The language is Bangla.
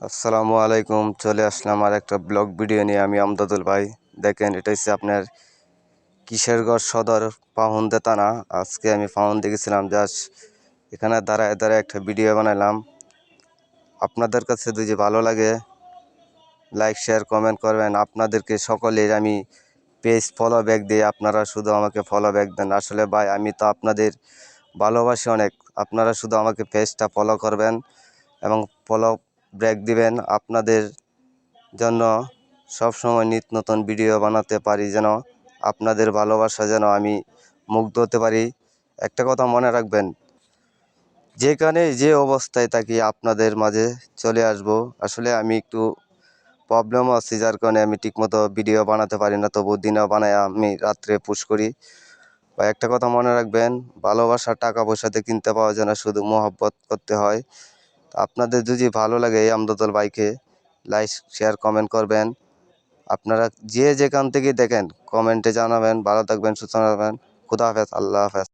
আসসালামু আলাইকুম, চলে আসলাম আর একটা ব্লগ ভিডিও নিয়ে। আমি আমদাদুল ভাই। দেখেন, এটা হচ্ছে আপনার কিশোরগড় সদর পাহুন্দে থানা। আজকে আমি পাহুন্দে গেছিলাম, জাস্ট এখানে দাঁড়ায় দাঁড়ায় একটা ভিডিও বানালাম আপনাদের কাছে যদি ভালো লাগে, লাইক, শেয়ার, কমেন্ট করবেন। আপনাদেরকে সকলের আমি পেজ ফলো ব্যাক দিই আপনারা শুধু আমাকে ফলো ব্যাক দেন। আসলে ভাই, আমি তো আপনাদের ভালোবাসি অনেক। আপনারা শুধু আমাকে পেজটা ফলো করবেন এবং ফলো ব্রেক দিবেন। আপনাদের জন্য সবসময় নিত্য নতুন ভিডিও বানাতে পারি যেন আপনাদের ভালোবাসা যেন আমি মুগ্ধ হতে পারি। একটা কথা মনে রাখবেন, যেখানে যে অবস্থায় থাকি আপনাদের মাঝে চলে আসব। আসলে আমি একটু প্রবলেমও আছে, যার কারণে আমি ঠিকমতো ভিডিও বানাতে পারি না। তবু দিনেও বানাই, আমি রাত্রে পুশ করি। বা একটা কথা মনে রাখবেন ভালোবাসা টাকা পয়সাতে কিনতে পাওয়া যায় না, শুধু মোহব্বত করতে হয়। আপনাদের যদি ভালো লাগে এই আমদাদল বাইকে লাইক শেয়ার কমেন্ট করবেন। আপনারা যে যেখান থেকে দেখেন কমেন্টে জানাবেন। ভালো থাকবেন, সুস্থ থাকবেন। খুদা হাফেজ, আল্লাহ হাফেজ।